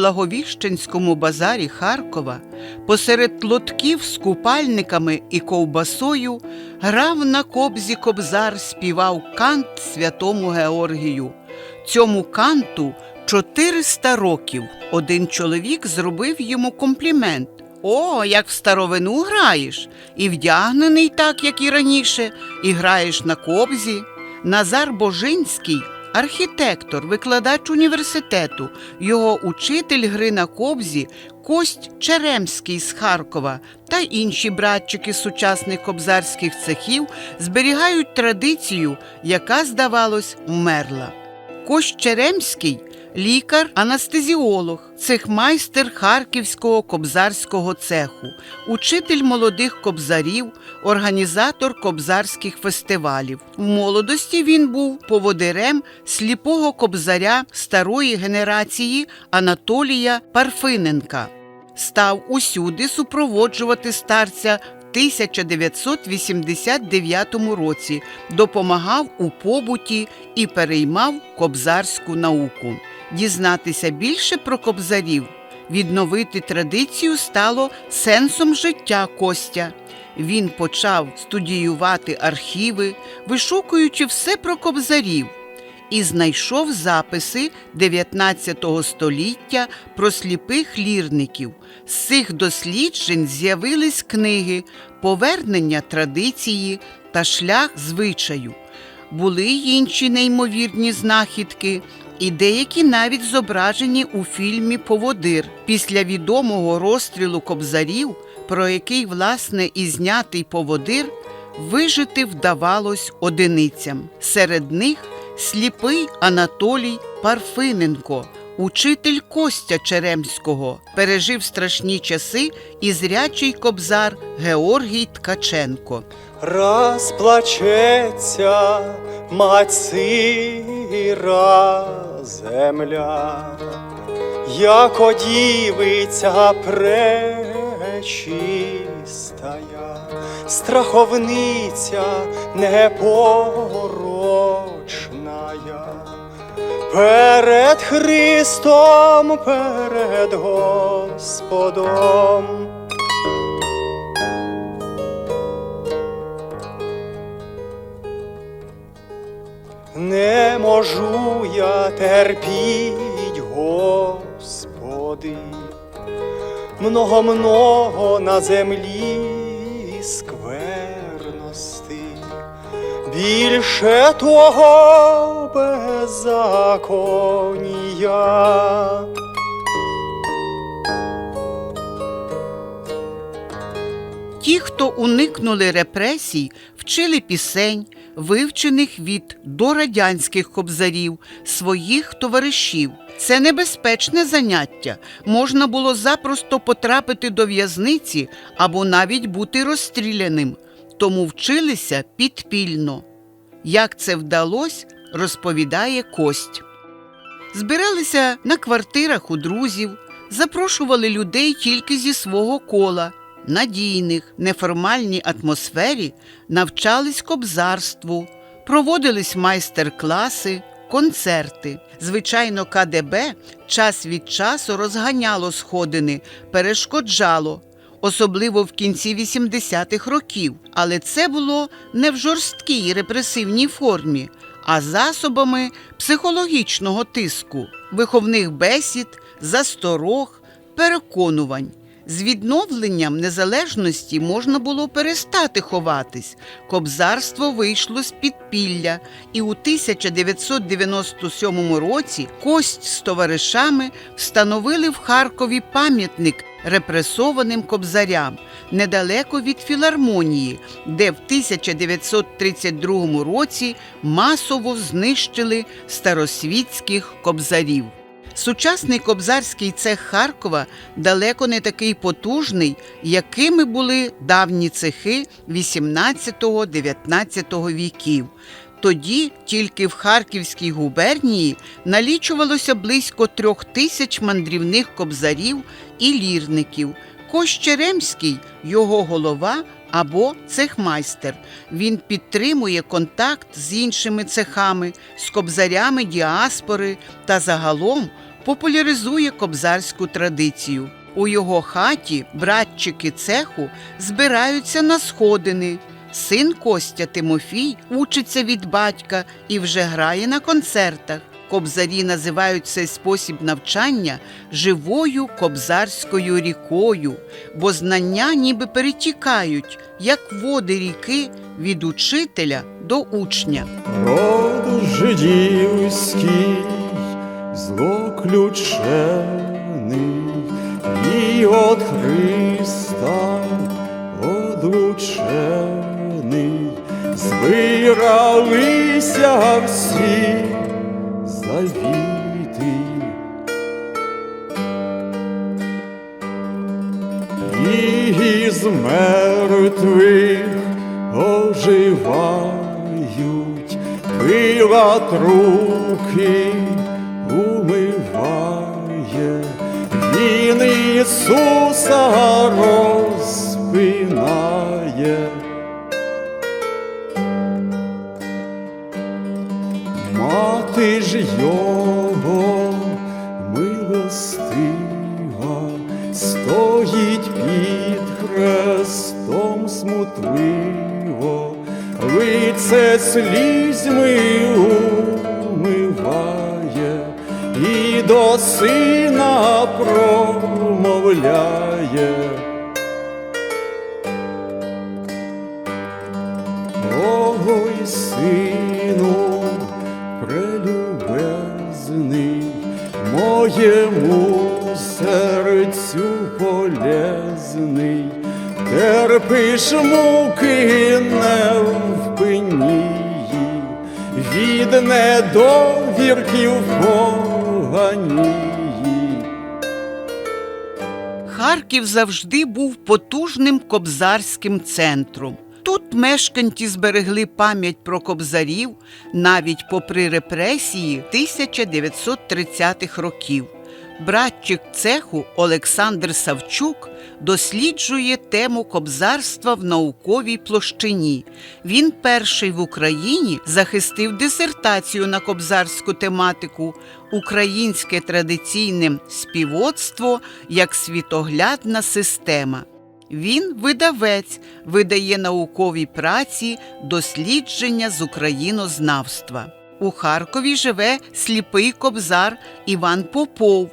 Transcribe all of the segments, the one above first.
Благовіщенському базарі Харкова посеред лотків з купальниками і ковбасою грав на кобзі кобзар, співав кант святому Георгію. Цьому канту 400 років. Один чоловік зробив йому комплімент. О, як в старовину граєш, і вдягнений так, як і раніше, і граєш на кобзі. Назар Божинський, архітектор, викладач університету, його учитель гри на кобзі Кость Черемський з Харкова та інші братчики сучасних кобзарських цехів зберігають традицію, яка, здавалось, вмерла. Кость Черемський лікар, анестезіолог, цехмайстер Харківського кобзарського цеху, учитель молодих кобзарів, організатор кобзарських фестивалів. В молодості він був поводирем сліпого кобзаря старої генерації Анатолія Парфиненка. Став усюди супроводжувати старця в 1989 році, допомагав у побуті і переймав кобзарську науку. Дізнатися більше про кобзарів, відновити традицію стало сенсом життя Костя. Він почав студіювати архіви, вишукуючи все про кобзарів, і знайшов записи 19 століття про сліпих лірників. З цих досліджень з'явились книги Повернення традиції та шлях звичаю. Були й інші неймовірні знахідки, і деякі навіть зображені у фільмі Поводир після відомого розстрілу кобзарів, про який, власне, і знятий поводир, вижити вдавалось одиницям. Серед них сліпий Анатолій Парфиненко, учитель Костя Черемського, пережив страшні часи і зрячий кобзар Георгій Ткаченко. Раз плачеться мать сира земля, як одівиця пречистая, страховниця непорочная, перед Христом, перед Господом. Не можу я терпіть, Господи, много-много на землі скверності, більше того беззаконія. Ті, хто уникнули репресій, вчили пісень, вивчених від дорадянських кобзарів, своїх товаришів. Це небезпечне заняття. Можна було запросто потрапити до в'язниці або навіть бути розстріляним, тому вчилися підпільно. Як це вдалося, розповідає Кость. Збиралися на квартирах у друзів, запрошували людей тільки зі свого кола. Надійних, неформальній атмосфері навчались кобзарству, проводились майстер-класи, концерти. Звичайно, КДБ час від часу розганяло сходини, перешкоджало, особливо в кінці 80-х років. Але це було не в жорсткій репресивній формі, а засобами психологічного тиску, виховних бесід, засторог, переконувань. З відновленням незалежності можна було перестати ховатись. Кобзарство вийшло з підпілля, і у 1997 році Кость з товаришами встановили в Харкові пам'ятник репресованим кобзарям недалеко від філармонії, де в 1932 році масово знищили старосвітських кобзарів. Сучасний кобзарський цех Харкова далеко не такий потужний, якими були давні цехи 18-19 віків. Тоді тільки в Харківській губернії налічувалося близько трьох тисяч мандрівних кобзарів і лірників. Кость Черемський – його голова або цехмайстер. Він підтримує контакт з іншими цехами, з кобзарями діаспори та загалом популяризує кобзарську традицію. У його хаті братчики цеху збираються на сходини. Син Костя Тимофій учиться від батька і вже грає на концертах. Кобзарі називають цей спосіб навчання живою кобзарською рікою, бо знання ніби перетікають, як води ріки від учителя до учня. Род жидівський, злоключений, і от Христа одлучений, збиралися всі завіти. І з мертвих оживають, Пилат руки Ісуса розпинає. Мати ж його милостива, стоїть під хрестом смутливо, лице слізьми умиває і до сина промовляє. Ой, сину, прелюбезний, моєму серцю полезний, терпиш муки невпинії, від недовірків поганії. Харків завжди був потужним кобзарським центром. Тут мешканці зберегли пам'ять про кобзарів навіть попри репресії 1930-х років. Братчик цеху Олександр Савчук досліджує тему кобзарства в науковій площині. Він перший в Україні захистив дисертацію на кобзарську тематику Українське традиційне співоцтво як світоглядна система. Він видавець, видає наукові праці, дослідження з українознавства. У Харкові живе сліпий кобзар Іван Попов.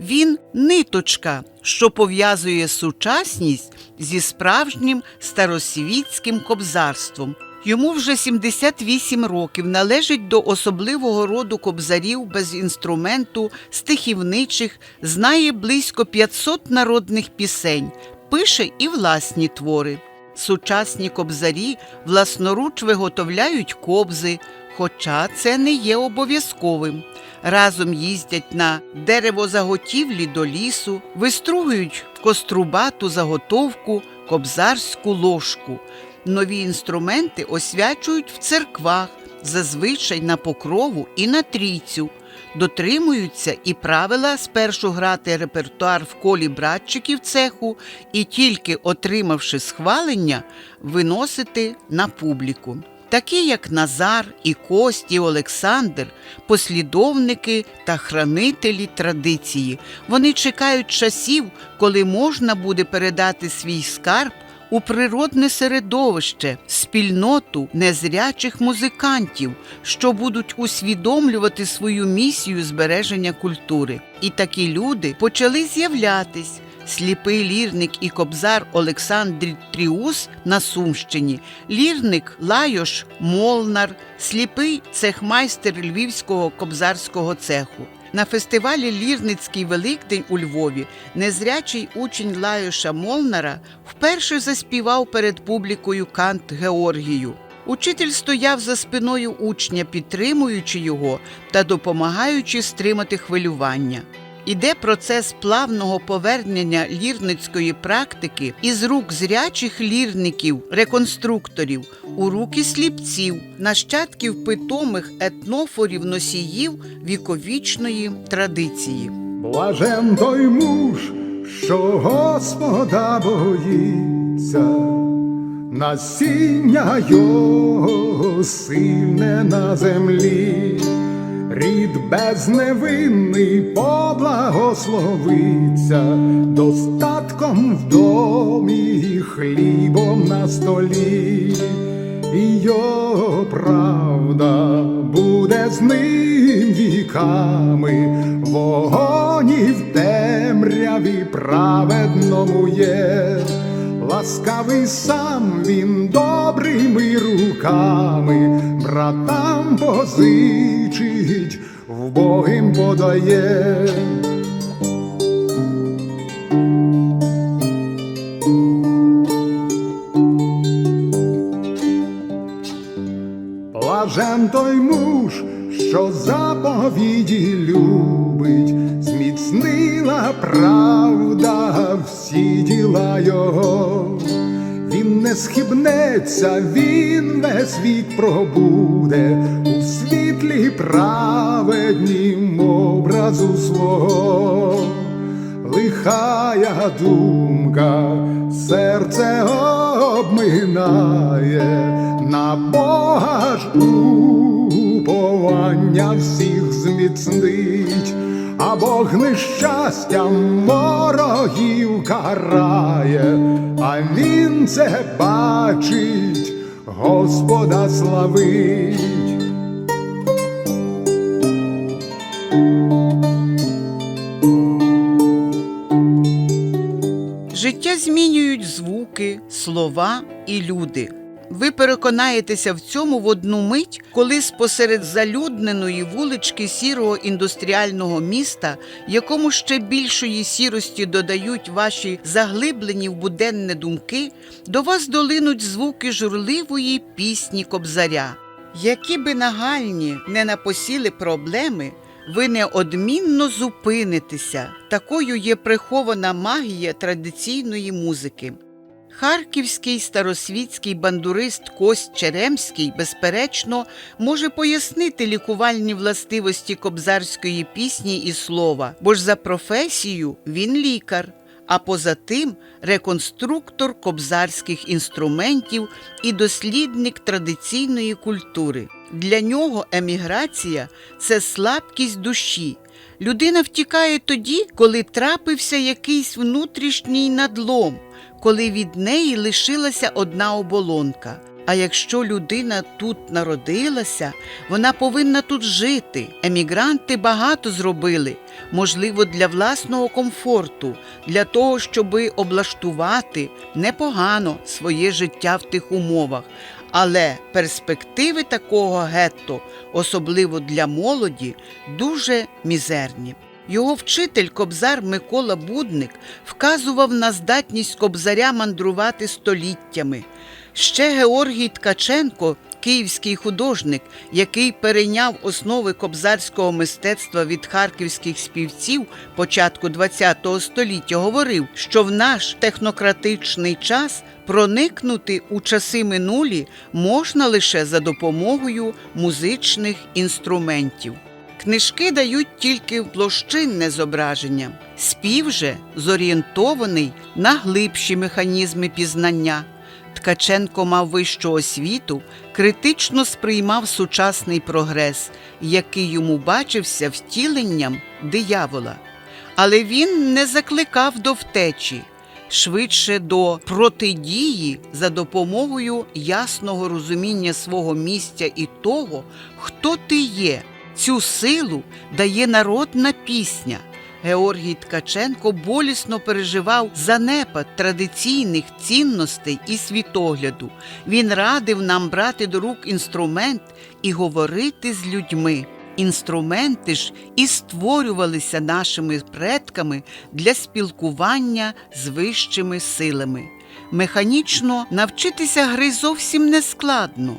Він ниточка, що пов'язує сучасність зі справжнім старосвітським кобзарством. Йому вже 78 років належить до особливого роду кобзарів без інструменту, стихівничих, знає близько 500 народних пісень, пише і власні твори. Сучасні кобзарі власноруч виготовляють кобзи, хоча це не є обов'язковим. Разом їздять на деревозаготівлі до лісу, вистругують кострубату заготовку, кобзарську ложку. Нові інструменти освячують в церквах, зазвичай на покрову і на трійцю. Дотримуються і правила спершу грати репертуар в колі братчиків цеху і тільки отримавши схвалення, виносити на публіку. Такі як Назар і Кость і Олександр, послідовники та хранителі традиції. Вони чекають часів, коли можна буде передати свій скарб у природне середовище, спільноту незрячих музикантів, що будуть усвідомлювати свою місію збереження культури. І такі люди почали з'являтись. Сліпий лірник і кобзар Олександр Тріус на Сумщині, лірник Лайош Молнар, сліпий цехмайстер Львівського кобзарського цеху. На фестивалі Лірницький Великдень у Львові незрячий учень Лайоша Молнара вперше заспівав перед публікою кант Георгію. Учитель стояв за спиною учня, підтримуючи його та допомагаючи стримати хвилювання. Іде процес плавного повернення лірницької практики із рук зрячих лірників, реконструкторів у руки сліпців, нащадків питомих етнофорів носіїв віковічної традиції. Блажен той муж, що Господа боїться, насіння його сильне на землі, рід безневинний поблагословиться, достатком в домі, і хлібом на столі, і його правда буде з ним віками, вогонь і в темряві праведному є. Ласкавий сам він добрими руками, братам позичить, вбогим подає. Блажен той муж, що заповіді любить, зміцнила правда всі діла його. Не схибнеться, він весь вік пробуде у світлі праведнім образу свого. Лихая думка серце обминає, на Бога ж уповання всіх зміцнить, а Бог нещастям ворогів карає, а він це бачить, Господа славить. Життя змінюють звуки, слова і люди. Ви переконаєтеся в цьому в одну мить, коли спосеред залюдненої вулички сірого індустріального міста, якому ще більшої сірості додають ваші заглиблені в буденне думки, до вас долинуть звуки журливої пісні кобзаря. Які би нагальні не напосіли проблеми, ви неодмінно зупинитеся. Такою є прихована магія традиційної музики. Харківський старосвітський бандурист Кость Черемський, безперечно, може пояснити лікувальні властивості кобзарської пісні і слова, бо ж за професією він лікар, а поза тим реконструктор кобзарських інструментів і дослідник традиційної культури. Для нього еміграція це слабкість душі. Людина втікає тоді, коли трапився якийсь внутрішній надлом, коли від неї лишилася одна оболонка. А якщо людина тут народилася, вона повинна тут жити. Емігранти багато зробили, можливо, для власного комфорту, для того, щоб облаштувати непогано своє життя в тих умовах. Але перспективи такого гетто, особливо для молоді, дуже мізерні. Його вчитель кобзар Микола Будник вказував на здатність кобзаря мандрувати століттями. Ще Георгій Ткаченко, київський художник, який перейняв основи кобзарського мистецтва від харківських співців початку ХХ століття, говорив, що в наш технократичний час проникнути у часи минулі можна лише за допомогою музичних інструментів. Книжки дають тільки площинне зображення. Спів же зорієнтований на глибші механізми пізнання. Ткаченко мав вищу освіту, критично сприймав сучасний прогрес, який йому бачився втіленням диявола. Але він не закликав до втечі, швидше до протидії за допомогою ясного розуміння свого місця і того, хто ти є. Цю силу дає народна пісня. Георгій Ткаченко болісно переживав занепад традиційних цінностей і світогляду. Він радив нам брати до рук інструмент і говорити з людьми. Інструменти ж і створювалися нашими предками для спілкування з вищими силами. Механічно навчитися гри зовсім не складно.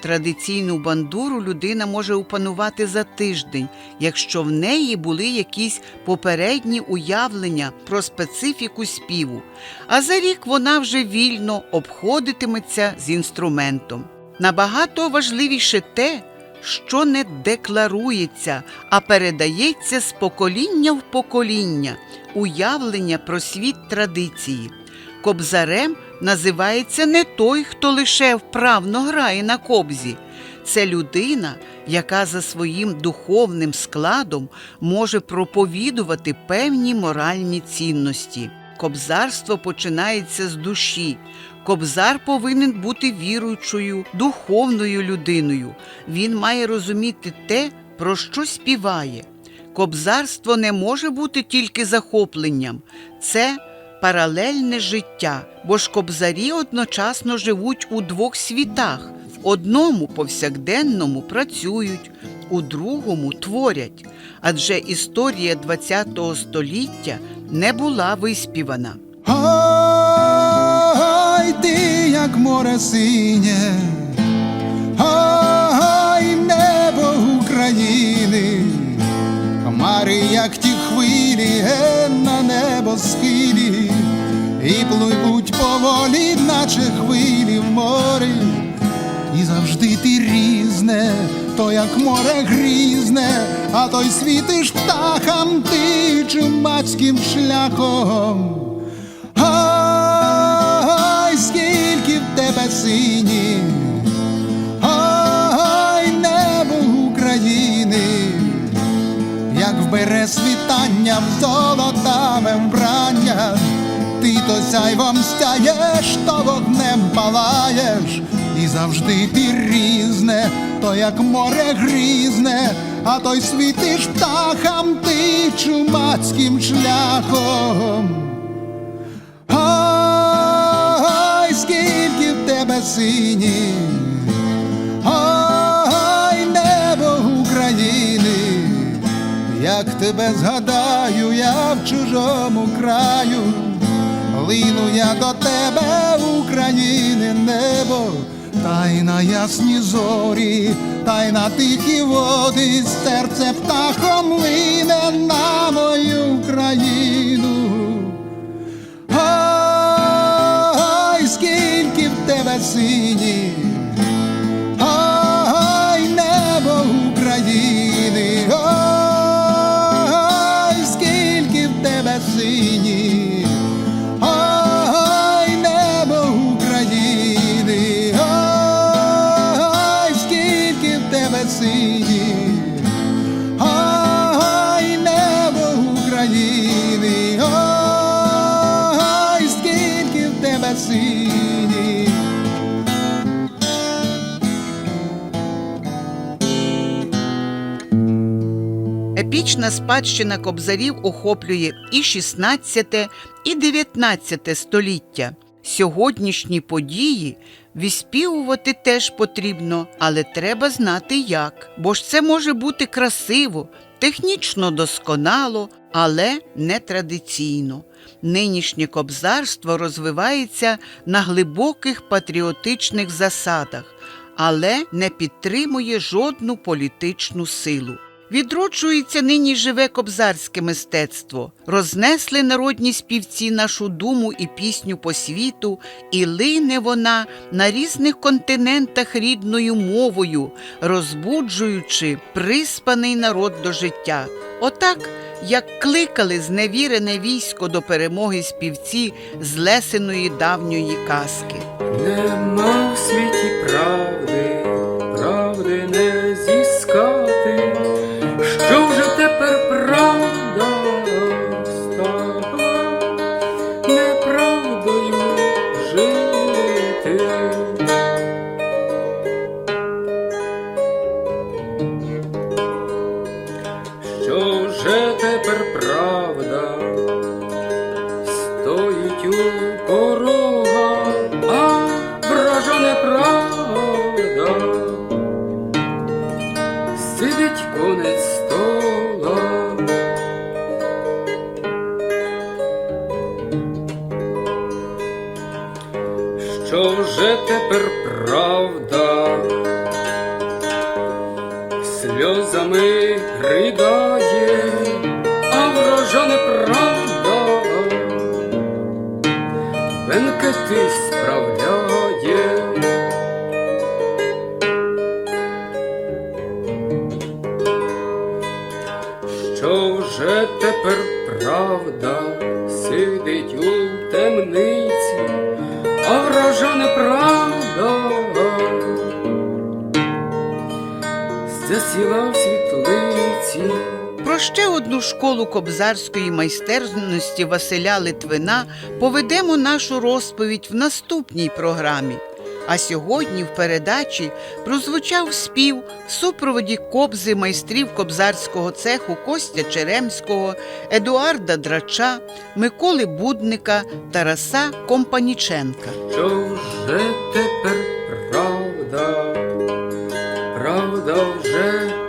Традиційну бандуру людина може опанувати за тиждень, якщо в неї були якісь попередні уявлення про специфіку співу, а за рік вона вже вільно обходитиметься з інструментом. Набагато важливіше те, що не декларується, а передається з покоління в покоління, уявлення про світ традиції. Кобзарем називається не той, хто лише вправно грає на кобзі. Це людина, яка за своїм духовним складом може проповідувати певні моральні цінності. Кобзарство починається з душі. Кобзар повинен бути віруючою, духовною людиною. Він має розуміти те, про що співає. Кобзарство не може бути тільки захопленням, це паралельне життя, бо ж кобзарі одночасно живуть у двох світах. В одному повсякденному працюють, у другому творять. Адже історія ХХ століття не була виспівана. Ай, ти як море синє, ай, небо України, хмари, як ті хвилі, ге на небо схилі, і пливуть поволі, наче хвилі в морі, і завжди ти різне, то як море грізне, а той світиш птахам ти чумацьким шляхом. Сяйвом стяєш, то вогнем палаєш, і завжди ти різне, то як море грізне, а той світиш птахам ти чумацьким шляхом. Ай, скільки в тебе сині, ай, небо України, як тебе згадаю, я в чужому краю, лину я до тебе, України, небо, та й на ясні зорі, та й на тихі води, серце птахом лине на мою країну. Ай, скільки в тебе сині, сині. Ай, небо України, ай, скільки в тебе сині. Епічна спадщина кобзарів охоплює і 16, і 19 століття. Сьогоднішні події відспівувати теж потрібно, але треба знати як. Бо ж це може бути красиво, технічно досконало, але не традиційно. Нинішнє кобзарство розвивається на глибоких патріотичних засадах, але не підтримує жодну політичну силу. Відроджується нині живе кобзарське мистецтво. Рознесли народні співці нашу думу і пісню по світу, і лине вона на різних континентах рідною мовою, розбуджуючи приспаний народ до життя. Отак, як кликали зневірене військо до перемоги співці з лесеної давньої казки. Нема в світі правди, правди не зіскати, сльозами ридає, а врожа неправда. Бенкети сіла в світлиці. Про ще одну школу кобзарської майстерності Василя Литвина поведемо нашу розповідь в наступній програмі. А сьогодні в передачі прозвучав спів в супроводі кобзи майстрів кобзарського цеху Костя Черемського, Едуарда Драча, Миколи Будника, Тараса Компаніченка. Що вже тепер d'argent